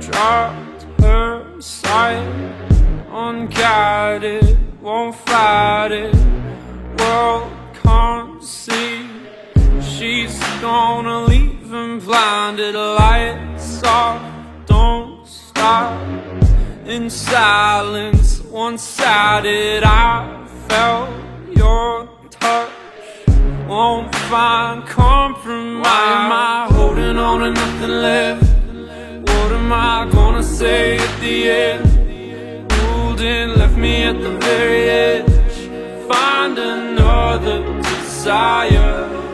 dropped her sight, unguided, won't fight it. World can't see. She's gonna leave him blinded. Lights off, don't stop. In silence, one sided, I felt your touch. Won't find compromise. Why am I holding on to nothing left? Am I gonna say at the end? In, left me at the very edge. Find another desire.